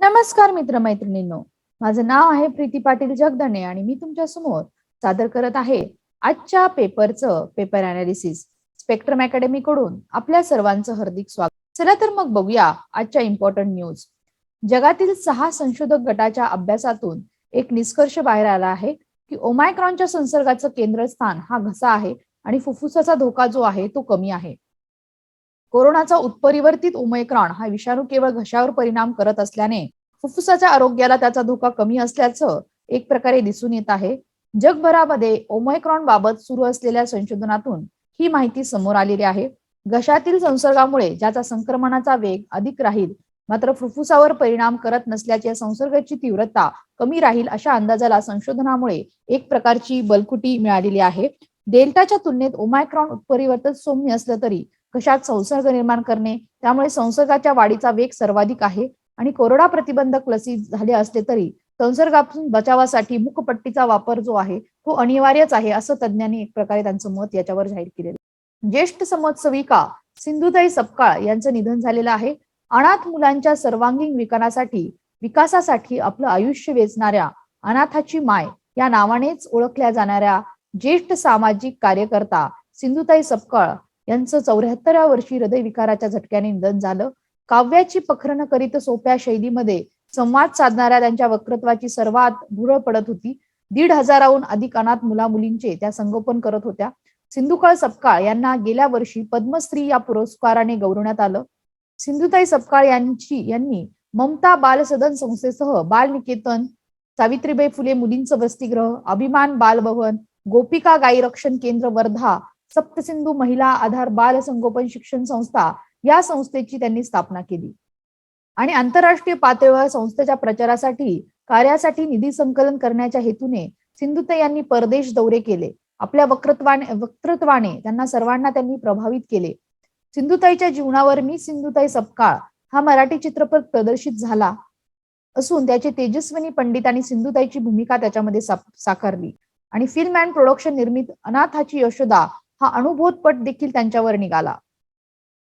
नमस्कार मित्रमैत्रिणींनो. माझं नाव आहे प्रीती पाटील जगदणे आणि मी तुमच्यासमोर सादर करत आहे आजच्या पेपरचं पेपर अनालिसिस स्पेक्ट्रम अकॅडमी कडून आपल्या सर्वांचं हार्दिक स्वागत. चला तर मग बघूया आजच्या इम्पॉर्टंट न्यूज जगातील सहा संशोधक गटाच्या अभ्यासातून एक निष्कर्ष बाहेर आला आहे की ओमायक्रॉनच्या संसर्गाचं केंद्रस्थान हा घसा आहे आणि फुफ्फुसाचा धोका जो आहे तो कमी आहे. कोरोनाचा उत्परिवर्तित उमेक्रॉन हा विषाणू केवळ घशावर परिणाम करत असल्याने फुफ्फुसाच्या आरोग्याला त्याचा धोका कमी असल्याचं एक प्रकारे दिसून येत आहे. जगभरामध्ये ओमायक्रॉन बाबत सुरू असलेल्या संशोधनातून ही माहिती समोर आलेली आहे. घशातील संसर्गामुळे ज्याचा संक्रमणाचा वेग अधिक राहील मात्र फुफ्फुसावर परिणाम करत नसल्याच्या संसर्गाची तीव्रता कमी राहील अशा अंदाजाला संशोधनामुळे एक प्रकारची बलकुटी मिळालेली आहे. डेल्टाच्या तुलनेत ओमायक्रॉन उत्परिवर्तन सौम्य असलं तरी घशात संसर्ग निर्माण करणे त्यामुळे संसर्गाच्या वाढीचा वेग सर्वाधिक आहे. आणि कोरोना प्रतिबंधक लसी झाले असले तरी संसर्गापासून बचावासाठी मुखपट्टीचा वापर जो आहे तो अनिवार्यच आहे असं तज्ज्ञांनी एक प्रकारे त्यांचं मत याच्यावर जाहीर केलेलं ज्येष्ठ समाजसेविका सिंधुताई सपकाळ यांचं निधन झालेलं आहे. अनाथ मुलांच्या सर्वांगीण विकासासाठी विकासासाठी आपलं आयुष्य वेचणाऱ्या अनाथाची माय या नावानेच ओळखल्या जाणाऱ्या ज्येष्ठ सामाजिक कार्यकर्ता सिंधुताई सपकाळ यांचं चौऱ्याहत्तराव्या वर्षी हृदयविकाराच्या झटक्याने निधन झालं. काव्याची पखरण करीत सोप्या शैलीमध्ये संवाद साधणाऱ्या त्यांच्या वक्तृत्वाची सर्वात भुरळ पडत होती. दीड हजाराहून अधिक अनाथ मुला मुलींचे त्या संगोपन करत होत्या. सिंधुकाळ सपकाळ यांना गेल्या वर्षी पद्मश्री या पुरस्काराने गौरवण्यात आलं. सिंधुताई सपकाळ यांची यांनी ममता बाल सदन संस्थेसह बाल निकेतन सावित्रीबाई फुले मुलींचं वसतिगृह अभिमान बालभवन गोपिका गायी रक्षण केंद्र वर्धा सप्तसिंधू महिला आधार बाल संगोपन शिक्षण संस्था या संस्थेची त्यांनी स्थापना केली. आणि आंतरराष्ट्रीय पातळीवर संस्थेच्या प्रचारासाठी कार्यासाठी निधी संकलन करण्याच्या हेतूने सिंधुताई यांनी परदेश दौरे केले. आपल्या वक्तृत्वाने वक्तृत्वाने त्यांना सर्वांना त्यांनी प्रभावित केले. सिंधुताईच्या जीवनावर मी सिंधुताई सपकाळ हा मराठी चित्रपट प्रदर्शित झाला असून त्याचे तेजस्विनी पंडित आणि सिंधुताईची भूमिका त्याच्यामध्ये साकारली. आणि फिल्म अँड प्रोडक्शन निर्मित अनाथाची यशोदा हा अनुभवपट देखील त्यांच्यावर निघाला.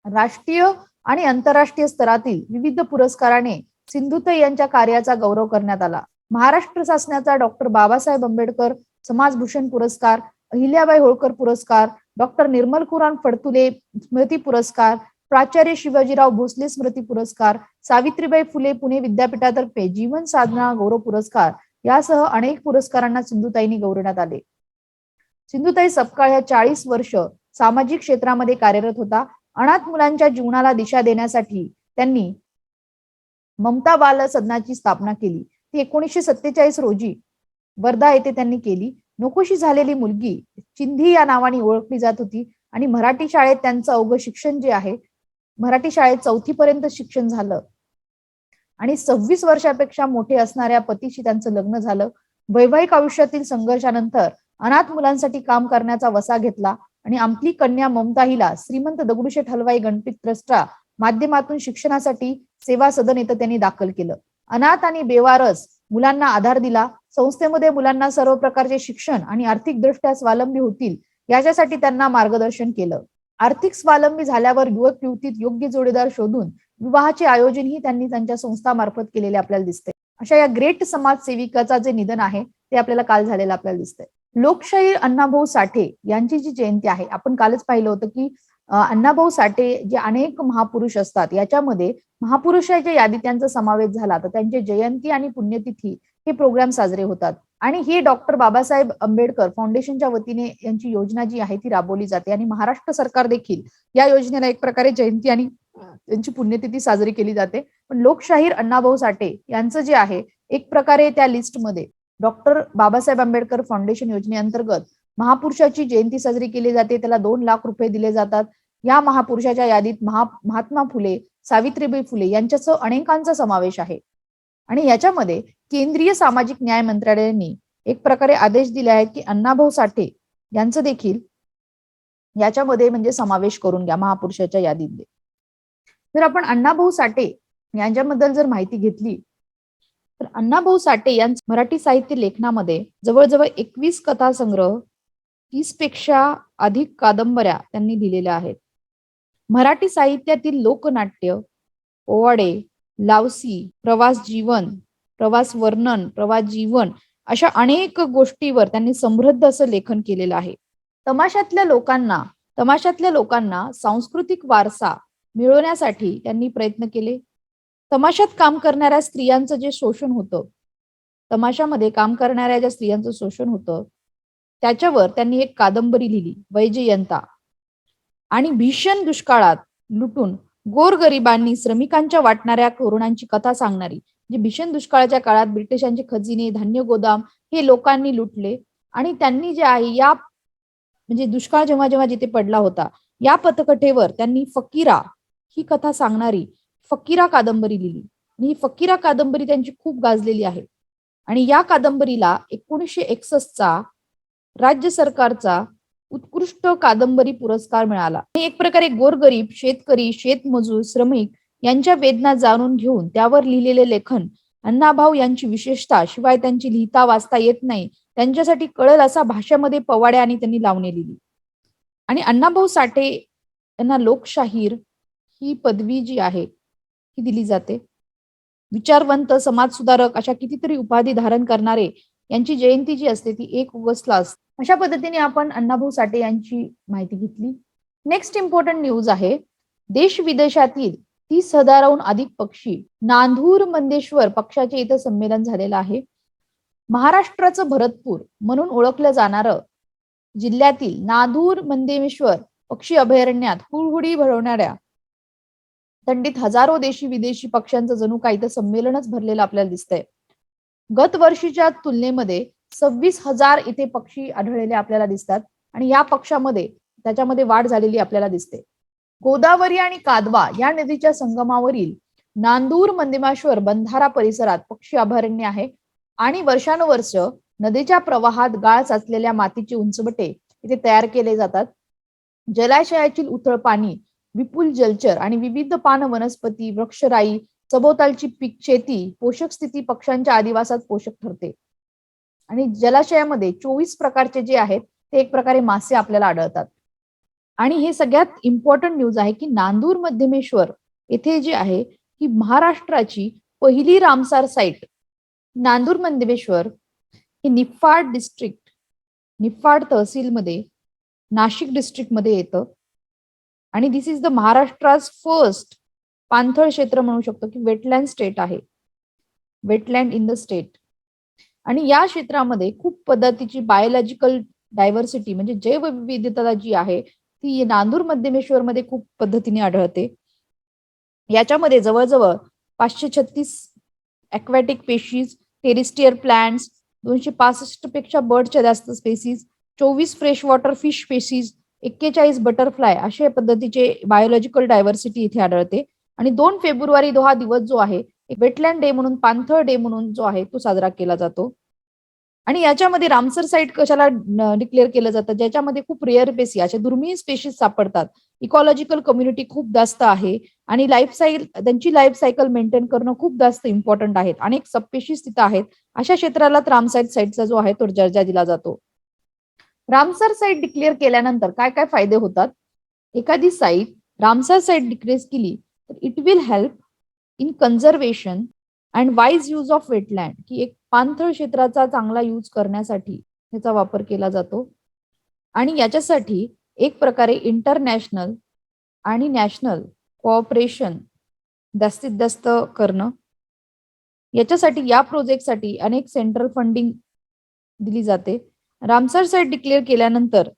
राष्ट्रीय आणि आंतरराष्ट्रीय स्तरातील विविध पुरस्काराने सिंधुताई यांच्या कार्याचा गौरव करण्यात आला. महाराष्ट्र शासनाचा डॉक्टर बाबासाहेब आंबेडकर समाजभूषण पुरस्कार अहिल्याबाई होळकर पुरस्कार डॉक्टर निर्मल कुराण फडतुले स्मृती पुरस्कार प्राचार्य शिवाजीराव भोसले स्मृती पुरस्कार सावित्रीबाई फुले पुणे विद्यापीठातर्फे जीवन साधना गौरव पुरस्कार यासह अनेक पुरस्कारांना सिंधुताईंनी गौरवण्यात आले. सिंधुताई सपकाळ या चाळीस वर्ष सामाजिक क्षेत्रामध्ये कार्यरत होता. अनाथ मुलांच्या जीवनाला दिशा देण्यासाठी त्यांनी ममता बाल सदनाची स्थापना केली. ती एकोणीसशे सत्तेचाळीस रोजी वर्धा येथे त्यांनी केली. नकोशी झालेली मुलगी चिंधी या नावाने ओळखली जात होती आणि मराठी शाळेत त्यांचं अवघं शिक्षण जे आहे मराठी शाळेत चौथी पर्यंत शिक्षण झालं. आणि सव्वीस वर्षापेक्षा मोठे असणाऱ्या पतीशी त्यांचं लग्न झालं. वैवाहिक आयुष्यातील संघर्षानंतर अनाथ मुलांसाठी काम करण्याचा वसा घेतला आणि आपली कन्या ममता हिला श्रीमंत दगडूशेठ हलवाई गणपती ट्रस्टच्या माध्यमातून शिक्षणासाठी सेवा सदन येथे त्यांनी दाखल केलं. अनाथ आणि बेवारस मुलांना आधार दिला. संस्थेमध्ये मुलांना सर्व प्रकारचे शिक्षण आणि आर्थिक दृष्ट्या स्वावलंबी होतील याच्यासाठी त्यांना मार्गदर्शन केलं. आर्थिक स्वावलंबी झाल्यावर युवक युवतीत योग्य जोडीदार शोधून विवाहाचे आयोजनही त्यांनी त्यांच्या संस्थामार्फत केलेले आपल्याला दिसते अशा या ग्रेट समाजसेविकाचा जे निधन आहे ते आपल्याला काल झालेलं आपल्याला दिसतंय. लोकशाहीर अण्णाभाऊ साठे यांची जी जयंती आहे आपण कालच पाहिलं होतं की अण्णाभाऊ साठे जे अनेक महापुरुष असतात याच्यामध्ये महापुरुषाच्या यादीत त्यांचा समावेश झाला. तर त्यांची जयंती आणि पुण्यतिथी हे प्रोग्राम साजरे होतात. आणि ही डॉक्टर बाबासाहेब आंबेडकर फाउंडेशनच्या वतीने यांची योजना जी आहे ती राबवली जाते. आणि महाराष्ट्र सरकार देखील या योजनेला एक प्रकारे जयंती आणि त्यांची पुण्यतिथी साजरी केली जाते. पण लोकशाहीर अण्णाभाऊ साठे यांचं जे आहे एक प्रकारे त्या लिस्टमध्ये डॉक्टर बाबासाहेब आंबेडकर फाउंडेशन योजनेअंतर्गत महापुरुषाची जयंती साजरी केली जाते. त्याला दोन लाख रुपये दिले जातात. या महापुरुषाच्या यादीत महा महात्मा फुले सावित्रीबाई फुले यांच्यासह अनेकांचा समावेश आहे. आणि याच्यामध्ये केंद्रीय सामाजिक न्याय मंत्रालयाने एक प्रकारे आदेश दिले आहेत की अण्णाभाऊ साठे यांचं देखील याच्यामध्ये म्हणजे समावेश करून घ्या महापुरुषाच्या यादीत जर आपण अण्णाभाऊ साठे यांच्याबद्दल जर माहिती घेतली तर अण्णाभाऊ साठे यांच्या मराठी साहित्य लेखनामध्ये जवळजवळ एकवीस कथा संग्रह तीसपेक्षा अधिक कादंबऱ्या त्यांनी दिलेल्या आहेत. मराठी साहित्यातील लोकनाट्य ओवाडे लावसी प्रवास जीवन प्रवास वर्णन प्रवास जीवन अशा अनेक गोष्टीवर त्यांनी समृद्ध असं लेखन केलेलं आहे. तमाशातल्या लोकांना तमाशातल्या लोकांना सांस्कृतिक वारसा मिळवण्यासाठी त्यांनी प्रयत्न केले. तमाशात काम करणाऱ्या स्त्रियांचं जे शोषण होतं तमाशामध्ये काम करणाऱ्या ज्या स्त्रियांचं शोषण होतं त्याच्यावर त्यांनी एक कादंबरी लिहिली वैजयंता. आणि भीषण दुष्काळात लुटून गोरगरिबांनी श्रमिकांच्या वाटणाऱ्या कोरोनांची कथा सांगणारी जे भीषण दुष्काळाच्या काळात ब्रिटिशांचे खजिने धान्य गोदाम हे लोकांनी लुटले आणि त्यांनी जे आहे या म्हणजे दुष्काळ जेव्हा जेव्हा जिथे पडला होता या पथकथेवर त्यांनी फकीरा ही कथा सांगणारी फकीरा कादंबरी लिहिली. आणि ही फकीरा कादंबरी त्यांची खूप गाजलेली आहे. आणि या कादंबरीला एकोणीसशे एकसष्टचा राज्य सरकारचा उत्कृष्ट कादंबरी पुरस्कार मिळाला. हे एक प्रकारे गोरगरीब शेतकरी शेतमजूर श्रमिक यांच्या वेदना जाणून घेऊन त्यावर लिहिलेले लेखन अण्णाभाऊ यांची विशेषता शिवाय त्यांची लिहिता वाचता येत नाही त्यांच्यासाठी कळल असा भाषेमध्ये पवाड्या आणि त्यांनी लावणे लिहिली. आणि अण्णाभाऊ साठे यांना लोकशाहीर ही पदवी जी आहे ही दिली जाते. विचारवंत समाजसुधारक अशा कितीतरी उपाधी धारण करणारे यांची जयंती जी असते ती एक ऑगस्टला असते. अशा पद्धतीने आपण अण्णाभाऊ साठे यांची माहिती घेतली. नेक्स्ट इम्पॉर्टंट न्यूज आहे. देश विदेशातील तीस हजाराहून अधिक पक्षी नांदूर मंदेश्वर पक्षाचे इथं संमेलन झालेलं आहे. महाराष्ट्राचं भरतपूर म्हणून ओळखलं जाणारं जिल्ह्यातील नांदूर मंदेश्वर पक्षी अभयारण्यात हुळहुडी भरवणाऱ्या थंडीत हजारो देशी विदेशी पक्ष्यांचं जणू काही तर संमेलनच भरलेलं आपल्याला दिसतंय. गत वर्षीच्या तुलनेमध्ये सव्वीस हजार इथे पक्षी आढळलेले आपल्याला दिसतात आणि या पक्षामध्ये त्याच्यामध्ये वाढ झालेली आपल्याला दिसते. गोदावरी आणि कादवा या नदीच्या संगमावरील नांदूर मंदिमाश्वर बंधारा परिसरात पक्षी अभयारण्य आहे आणि वर्षानुवर्ष नदीच्या प्रवाहात गाळ साचलेल्या मातीचे उंचवटे इथे तयार केले जातात. जलाशयातील उथळ पाणी विपुल जलचर आणि विविध पान वनस्पती वृक्षराई सभोवतालची पीक शेती पोषक स्थिती पक्ष्यांच्या आदिवासात पोषक ठरते. आणि जलाशयामध्ये चोवीस प्रकारचे जे आहेत ते एक प्रकारे मासे आपल्याला आढळतात. आणि हे सगळ्यात इम्पॉर्टंट न्यूज आहे की नांदूर मध्यमेश्वर येथे जे आहे की महाराष्ट्राची पहिली रामसार साईट नांदूर मध्यमेश्वर हे निफाड डिस्ट्रिक्ट निफाड तहसीलमध्ये नाशिक डिस्ट्रिक्टमध्ये येतं. आणि this is the Maharashtra's first पाणथळ क्षेत्र म्हणू शकतो की वेटलँड स्टेट आहे. वेटलँड इन द स्टेट आणि या क्षेत्रामध्ये खूप पद्धतीची बायोलॉजिकल डायव्हर्सिटी म्हणजे जैवविविधता जी आहे ती नांदूर मध्यमेश्वर मध्ये खूप पद्धतीने आढळते. याच्यामध्ये जवळजवळ पाचशे छत्तीस अक्वॅटिक पेशीज टेरिस्टियर प्लांट्स दोनशे पासष्टपेक्षा बर्डच्या जास्त स्पेसीज चोवीस फ्रेश वॉटर फिश स्पेसीज एक्केचाळीस बटरफ्लाय अशा पद्धतीचे बायोलॉजिकल डायव्हर्सिटी इथे आढळते. आणि दोन फेब्रुवारी दो हा दिवस जो आहे वेटलँड डे म्हणून पांथळ डे म्हणून जो आहे तो साजरा केला जातो. आणि याच्यामध्ये रामसर साईट कशाला डिक्लेअर केलं जातं? ज्याच्यामध्ये खूप रेअर पेसी अशा दुर्मिळ स्पेशीज सापडतात. इकॉलॉजिकल कम्युनिटी खूप जास्त आहे. आणि लाईफ सायकल त्यांची लाईफ सायकल मेंटेन करणं खूप जास्त इम्पॉर्टंट आहेत. अनेक सबपेशीज तिथं आहेत. अशा क्षेत्राला रामसाईट साईटचा जो आहे तो दर्जा दिला जातो. रामसर साईट डिक्लेअर केल्यानंतर काय काय फायदे होतात? एखादी साईट रामसर साईट डिक्लेअर केली तर it will help in conservation and wise use of wetland की एक पाणथळ क्षेत्राचा चांगला यूज करण्यासाठी याचा वापर केला जातो. आणि याच्यासाठी एक प्रकारे इंटरनॅशनल आणि नॅशनल कोऑपरेशन जास्तीत जास्त करणं. याच्यासाठी या प्रोजेक्टसाठी अनेक सेंट्रल फंडिंग दिली जाते. रामसर साईट डिक्लेअर केल्यानंतर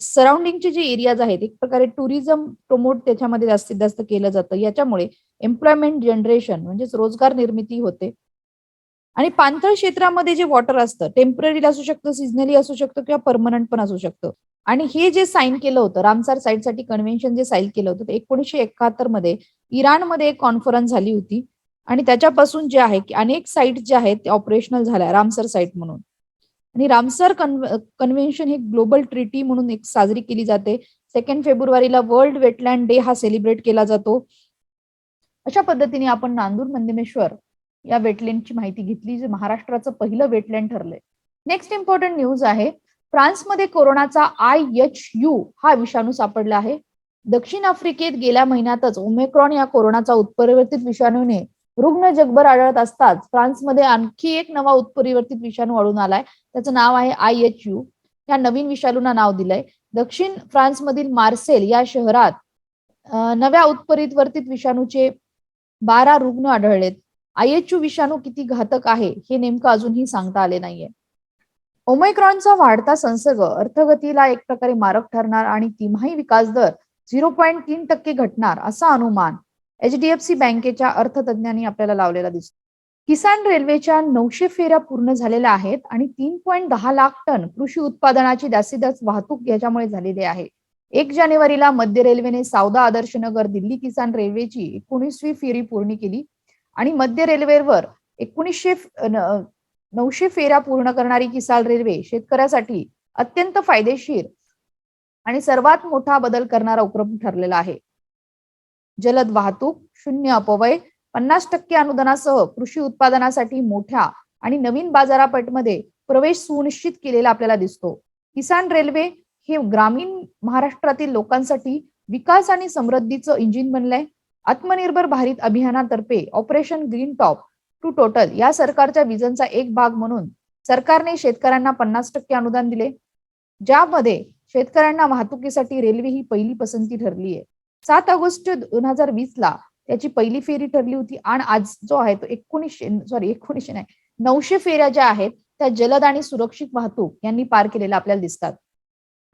सराउंडिंगचे जे एरियाज आहेत एक प्रकारे टुरिझम प्रमोट त्याच्यामध्ये जास्तीत जास्त केलं जातं. याच्यामुळे एम्प्लॉयमेंट जनरेशन म्हणजेच रोजगार निर्मिती होते. आणि पाणथळ क्षेत्रामध्ये जे वॉटर असतं टेंपररी असू शकतं सिजनली असू शकतं किंवा परमनंट पण असू शकतं. आणि हे जे साईन केलं होतं रामसार साईटसाठी कन्व्हेन्शन जे साईन केलं होतं एकोणीसशे एकाहत्तरमध्ये इराणमध्ये एक कॉन्फरन्स झाली होती. आणि त्याच्यापासून जे आहे की अनेक साईट जे आहेत ते ऑपरेशनल झाल्या रामसर साईट म्हणून. आणि रामसर कन्व्हेन्शन हे ग्लोबल ट्रिटी म्हणून एक साजरी केली जाते. सेकंड फेब्रुवारीला वर्ल्ड वेटलँड डे हा सेलिब्रेट केला जातो. अशा पद्धतीने आपण नांदूर मंदिमेश्वर या वेटलँडची माहिती घेतली जे महाराष्ट्राचं पहिलं वेटलँड ठरलंय. नेक्स्ट इम्पॉर्टंट न्यूज आहे फ्रान्समध्ये कोरोनाचा आय एच यू हा विषाणू सापडला आहे. दक्षिण आफ्रिकेत गेल्या महिन्यातच ओमेक्रॉन या कोरोनाचा उत्परिवर्तित विषाणूने रुग्ण जगभर आढळत असताच फ्रान्समध्ये आणखी एक नवा उत्परिवर्तित विषाणू आढळून आलाय. त्याचं नाव आहे आय एच यू. या नवीन विषाणूंना नाव दिलंय. दक्षिण फ्रान्समधील मार्सेल या शहरात नव्या उत्परिवर्तित विषाणूचे बारा रुग्ण आढळलेत. आय एच यू विषाणू किती घातक आहे हे नेमकं अजूनही सांगता आले नाहीये. ओमेक्रॉनचा वाढता संसर्ग अर्थगतीला एक प्रकारे मारक ठरणार आणि तिमाही विकास दर झिरो पॉईंट तीन टक्के घटणार असा अनुमान एचडीएफसी बँकेच्या अर्थतज्ञांनी आपल्याला लावलेला दिसतो. किसान रेल्वेच्या नऊशे फेऱ्या पूर्ण झालेल्या आहेत आणि तीन पॉईंट दहा लाख टन कृषी उत्पादनाची जास्तीत जास्त वाहतूक याच्यामुळे झालेली आहे. एक जानेवारीला मध्य रेल्वेने सावदा आदर्श नगर दिल्ली किसान रेल्वेची एकोणीसवी फेरी पूर्ण केली आणि मध्य रेल्वेवर एकोणीसशे न- नऊशे फेऱ्या पूर्ण करणारी किसान रेल्वे शेतकऱ्यासाठी अत्यंत फायदेशीर आणि सर्वात मोठा बदल करणारा उपक्रम ठरलेला आहे. जलद वाहतूक शून्य अपव्यय पन्नास टक्के अनुदानासह कृषी उत्पादनासाठी मोठ्या आणि नवीन बाजारापेठमध्ये प्रवेश सुनिश्चित केलेला आपल्याला दिसतो. किसान रेल्वे हे ग्रामीण महाराष्ट्रातील लोकांसाठी विकास आणि समृद्धीचं इंजिन बनलंय. आत्मनिर्भर Bharat अभियानातर्फे operation green top to total या सरकारच्या विजनचा एक भाग म्हणून सरकारने शेतकऱ्यांना पन्नास टक्के अनुदान दिले. ज्यामध्ये शेतकऱ्यांना वाहतुकीसाठी रेल्वे ही पहिली पसंती ठरली आहे सात ऑगस्ट दोन हजार वीस ला त्याची पहिली फेरी ठरली होती. आणि आज जो आहे तो एकोणीसशे सॉरी एकोणीसशे नाही नऊशे फेऱ्या ज्या आहेत त्या जलद आणि सुरक्षित वाहतूक यांनी पार केलेल्या आपल्याला दिसतात.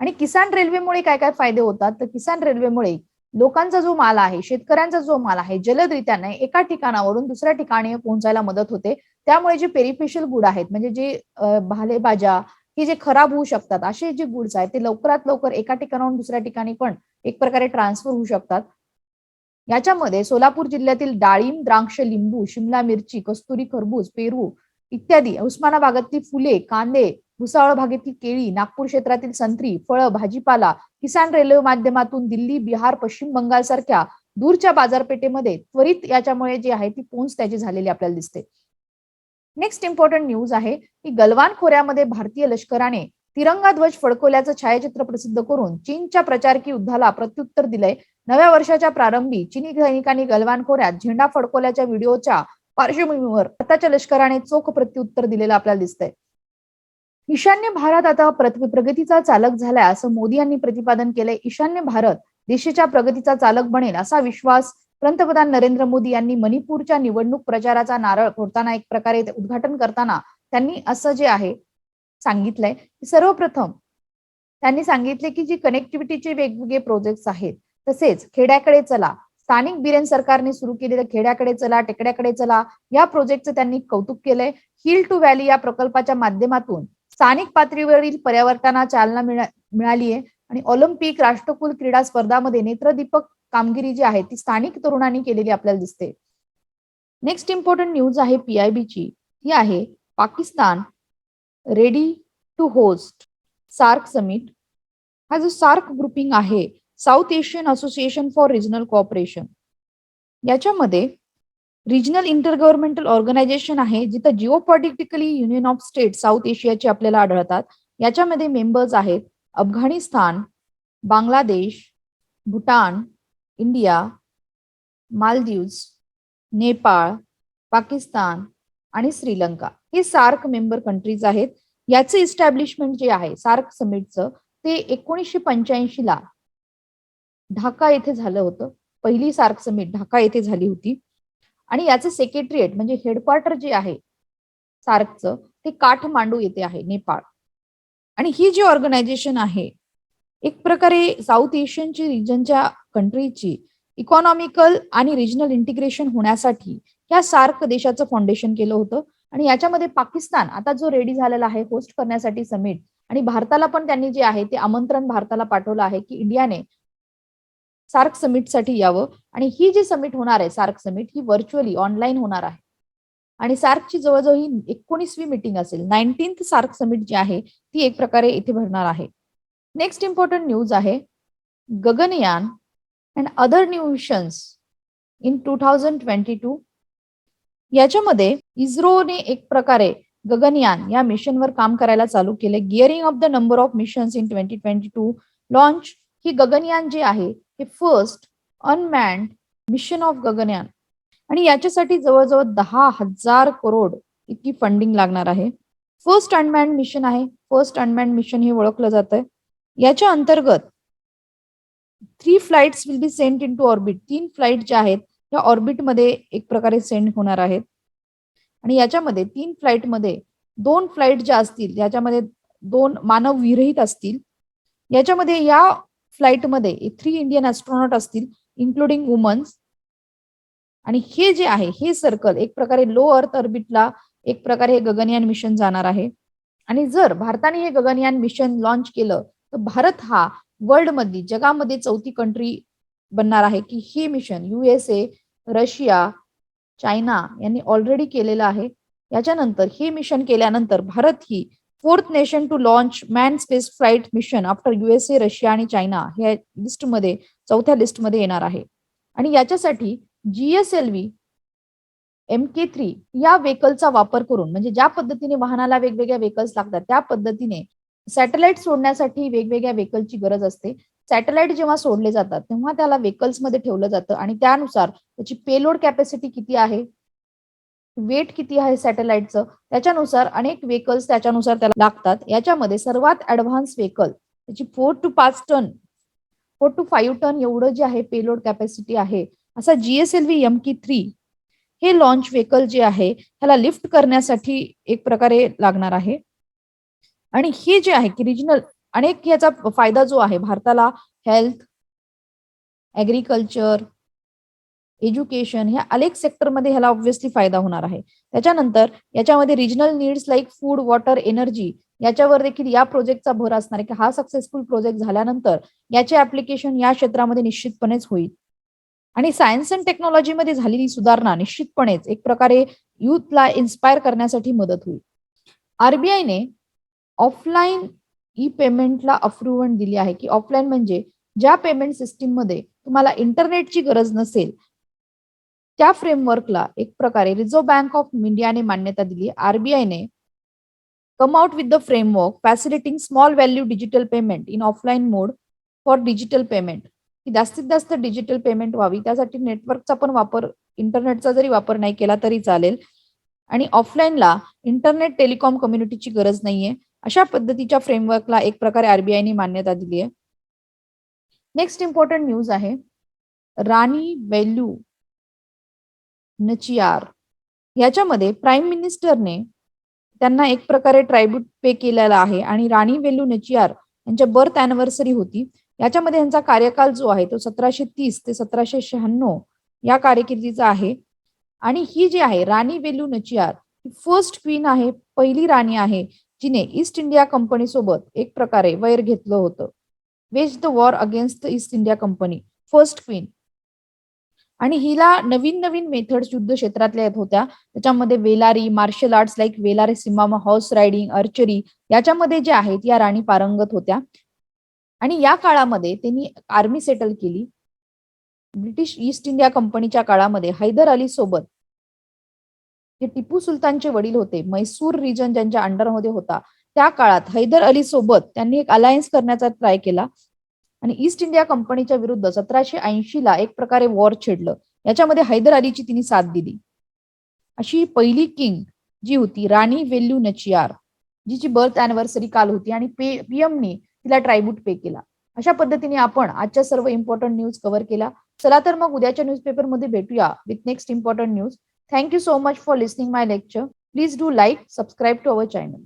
आणि किसान रेल्वेमुळे काय काय फायदे होतात? तर किसान रेल्वेमुळे लोकांचा जो माल आहे शेतकऱ्यांचा जो माल आहे जलदरित्याने एका ठिकाणावरून दुसऱ्या ठिकाणी पोहोचायला मदत होते. त्यामुळे जे पेरिफिशियल गुड आहेत म्हणजे जे भालेभाज्या की जे खराब होऊ शकतात असे जे गुड्स आहेत ते लवकरात लवकर एका ठिकाणाहून दुसऱ्या ठिकाणी पण एक प्रकारे ट्रान्सफर होऊ शकतात. याच्यामध्ये सोलापूर जिल्ह्यातील डाळिंब द्राक्ष लिंबू शिमला मिरची कस्तुरी खरबूज पेरू इत्यादी उस्मानाबादातली फुले कांदे भुसावळ भागातील केळी नागपूर क्षेत्रातील संत्री फळं भाजीपाला किसान रेल्वे माध्यमातून दिल्ली बिहार पश्चिम बंगाल सारख्या दूरच्या बाजारपेठेमध्ये त्वरित याच्यामुळे जी आहे ती पोहोच त्याची झालेली आपल्याला दिसते. नेक्स्ट इम्पॉर्टंट न्यूज आहे की गलवान खोऱ्यामध्ये भारतीय लष्कराने तिरंगा ध्वज फडकवल्याचं छायाचित्र प्रसिद्ध करून चीनच्या प्रचारकी युद्धाला प्रत्युत्तर दिलंय. नव्या वर्षाच्या प्रारंभी चिनी सैनिकांनी गलवान खोऱ्यात झेंडा फडकवल्याच्या व्हिडिओच्या पार्श्वभूमीवर भारताच्या लष्कराने चोख प्रत्युत्तर दिलेलं आपल्याला दिसतंय. ईशान्य भारत आता प्रगतीचा चालक झालाय असं मोदी यांनी प्रतिपादन केलंय. ईशान्य भारत देशाच्या प्रगतीचा चालक बनेल असा विश्वास पंतप्रधान नरेंद्र मोदी यांनी मणिपूरच्या निवडणूक प्रचाराचा नारळ फोडताना एक प्रकारे उद्घाटन करताना त्यांनी असं जे आहे सांगितलंय की सर्वप्रथम त्यांनी सांगितले की जी कनेक्टिव्हिटीचे वेगवेगळे प्रोजेक्ट्स आहेत तसेच खेड्याकडे चला स्थानिक बिरेन सरकारने सुरू केलेलं खेड्याकडे चला टेकड्याकडे चला या प्रोजेक्टचं त्यांनी कौतुक केलंय. हिल टू व्हॅली या प्रकल्पाच्या माध्यमातून स्थानिक पातळीवरील पर्यावरणाला चालना मिळा मिळाली आहे आणि ऑलिम्पिक राष्ट्रकुल क्रीडा स्पर्धामध्ये नेत्रदीपक कामगिरी जी आहे ती स्थानिक तरुणांनी केलेली आपल्याला दिसते. नेक्स्ट इम्पॉर्टंट न्यूज आहे पीआयबीची ची. आहे Pakistan ready to host SAARC summit हा जो सार्क ग्रुपिंग आहे South Asian Association for Regional Cooperation याच्यामध्ये रिजनल इंटर गव्हर्नमेंटल ऑर्गनायझेशन आहे जिथं geopolitically union of state South एशियाचे आपल्याला आढळतात. याच्यामध्ये मेंबर्स आहेत अफगाणिस्तान बांगलादेश भूटान इंडिया मालदीव्स नेपाळ पाकिस्तान आणि श्रीलंका हे सार्क मेंबर कंट्रीज आहेत. याचे इस्टॅब्लिशमेंट जे आहे सार्क समिटचं ते एकोणीसशे पंच्याऐंशी ला ढाका येथे झालं होतं. पहिली सार्क समिट ढाका येथे झाली होती. आणि याचे सेक्रेटरिएट म्हणजे हेडक्वार्टर जे आहे सार्कचं ते काठमांडू येथे आहे नेपाळ. आणि ही जी ऑर्गनायझेशन आहे एक प्रकारे साऊथ एशियनची रिजनच्या कंट्रीची इकॉनॉमिकल आणि रिजनल इंटिग्रेशन होण्यासाठी या सार्क देशाचं फाउंडेशन केलं होतं. आणि याच्यामध्ये पाकिस्तान आता जो रेडी झालेला आहे होस्ट करण्यासाठी समिट आणि भारताला पण त्यांनी जे आहे ते आमंत्रण भारताला पाठवलं आहे की इंडियाने सार्क समिटसाठी यावं. आणि ही जी समिट होणार आहे सार्क समिट ही व्हर्च्युअली ऑनलाईन होणार आहे. आणि सार्कची जवळजवळ ही एकोणीसवी मीटिंग असेल. नाईन्टीन्थ सार्क समिट जी आहे ती एक प्रकारे इथे भरणार आहे. नेक्स्ट इम्पॉर्टंट न्यूज आहे Gaganyaan and other new missions in two thousand twenty two याच्यामध्ये इस्रोने एक प्रकारे गगनयान या मिशनवर काम करायला चालू केले. Gearing of the number of missions in twenty twenty two launch ही गगनयान जे आहे हे first unmanned mission of Gaganyaan. आणि याच्यासाठी जवळजवळ दहा हजार करोड इतकी फंडिंग लागणार आहे. फर्स्ट अनमॅन्ड मिशन आहे. फर्स्ट अनमॅन्ड मिशन हे ओळखलं जात आहे याच्या अंतर्गत three flights will be sent into orbit तीन फ्लाईट ज्या आहेत त्या ऑर्बिटमध्ये एक प्रकारे सेंड होणार आहेत. आणि याच्यामध्ये तीन फ्लाईटमध्ये दोन फ्लाईट ज्या असतील याच्यामध्ये दोन मानव विरहित असतील याच्यामध्ये या फ्लाईटमध्ये थ्री इंडियन ऍस्ट्रॉनॉट असतील इन्क्लुडिंग वुमन्स आणि हे जे आहे हे सर्कल एक प्रकारे लो अर्थ ऑर्बिटला एक प्रकारे हे गगनयान मिशन जाणार आहे. आणि जर भारताने हे गगनयान मिशन लॉन्च केलं तर भारत हा वर्ल्डमध्ये जगामध्ये चौथी कंट्री बनणार आहे की हे मिशन युएसए रशिया चायना यांनी ऑलरेडी केलेलं आहे. याच्यानंतर हे मिशन केल्यानंतर भारत ही fourth nation to launch man space flight mission after USA Russia आणि चायना ह्या लिस्टमध्ये चौथ्या लिस्टमध्ये येणार आहे. आणि याच्यासाठी जीएसएलव्ही एम के थ्री या व्हेकलचा वापर करून म्हणजे ज्या पद्धतीने वाहनाला वेगवेगळ्या व्हेकल्स लागतात त्या पद्धतीने सॅटेलाइट सोडण्यासाठी वेगवेगळ्या व्हेकलची गरज असते. सॅटेलाइट जेव्हा सोडले जातात तेव्हा त्याला मध्ये ठेवलं जातं आणि त्यानुसार त्याची पेलोड कॅपॅसिटी किती आहे? वेट किती आहे सॅटेलाइटचं? त्याच्यानुसार अनेक व्हेकल्स त्याच्यानुसार त्याला लागतात. याच्यामध्ये सर्वात ऍडव्हान्स व्हेकल त्याची फोर टू पाच ton four to five ton एवढं जे आहे पेलोड कॅपॅसिटी आहे. असा जीएसएलव्ही एम की थ्री हे लॉन्च व्हेकल जे आहे ह्याला लिफ्ट करण्यासाठी एक प्रकारे लागणार आहे. आणि हे जे आहे की रिजनल अनेक याचा फायदा जो आहे भारताला हेल्थ ऍग्रिकल्चर एज्युकेशन ह्या अनेक सेक्टरमध्ये ह्याला ऑब्व्हियसली फायदा होणार आहे. त्याच्यानंतर याच्यामध्ये regional needs like food water energy याच्यावर देखील या प्रोजेक्टचा भर असणार आहे की हा सक्सेसफुल प्रोजेक्ट झाल्यानंतर याचे ऍप्लिकेशन या क्षेत्रामध्ये निश्चितपणेच होईल. आणि सायन्स अँड टेक्नॉलॉजीमध्ये झालेली सुधारणा निश्चितपणेच एक प्रकारे युथला इन्स्पायर करण्यासाठी मदत होईल. आरबीआयने ऑफलाईन ई पेमेंटला अप्रुव्हल दिली आहे की ऑफलाईन म्हणजे ज्या पेमेंट सिस्टीममध्ये तुम्हाला इंटरनेटची गरज नसेल त्या फ्रेमवर्कला एक प्रकारे रिझर्व्ह बँक ऑफ इंडियाने मान्यता दिली. आरबीआयने come out with the framework facilitating small value digital payment in offline mode for digital payment की जास्तीत जास्त डिजिटल पेमेंट व्हावी. त्यासाठी नेटवर्कचा पण वापर इंटरनेटचा जरी वापर नाही केला तरी चालेल. आणि ऑफलाईनला इंटरनेट टेलिकॉम कम्युनिटीची गरज नाहीये. अशा पद्धतीच्या फ्रेमवर्कला एक प्रकारे आरबीआयने मान्यता दिली आहे. नेक्स्ट इम्पॉर्टंट न्यूज आहे. राणी वेल्यू नचियार याच्यामध्ये प्राईम मिनिस्टरने त्यांना एक प्रकारे ट्रायब्यूट पे केलेला आहे आणि राणी वेल्यू नचियार यांच्या बर्थ अॅनिव्हर्सरी होती. याच्यामध्ये यांचा कार्यकाल जो आहे तो सतराशे तीस ते सतराशे शहाण्णव या कारकिर्दीचा आहे. आणि ही जी आहे राणी वेल्यू नचियार ही फर्स्ट क्वीन आहे पहिली राणी आहे. जिने ईस्ट इंडिया कंपनी सोबत एक प्रकारे वैर घेतलं होतं. Wage the war against the East India company first queen आणि हिला नवीन नवीन मेथड्स युद्ध क्षेत्रातल्या येत होत्या. त्याच्यामध्ये Valari martial arts like Valari सिमामा horse riding archery याच्यामध्ये जे आहेत या राणी पारंगत होत्या. आणि या काळामध्ये त्यांनी आर्मी सेटल केली. ब्रिटिश ईस्ट इंडिया कंपनीच्या काळामध्ये हैदर अली सोबत जे टिपू सुलतानचे वडील होते मैसूर रिजन ज्यांच्या अंडरमध्ये होता त्या काळात हैदर अली सोबत त्यांनी एक अलायन्स करण्याचा ट्राय केला. आणि ईस्ट इंडिया कंपनीच्या विरुद्ध सतराशे ऐंशी ला एक प्रकारे वॉर छेडलं. याच्यामध्ये हैदर अलीची तिने साथ दिली. अशी पहिली किंग जी होती राणी वेल्यू नचियार जिची बर्थ अॅनिव्हर्सरी काल होती आणि पीएमनी तिला ट्रायब्यूट पे केला. अशा पद्धतीने आपण आजच्या सर्व इम्पॉर्टंट न्यूज कव्हर केला. चला तर मग उद्याच्या न्यूजपेपरमध्ये भेटूया with next important news Thank you so much for listening my lecture. Please do like, subscribe to our channel.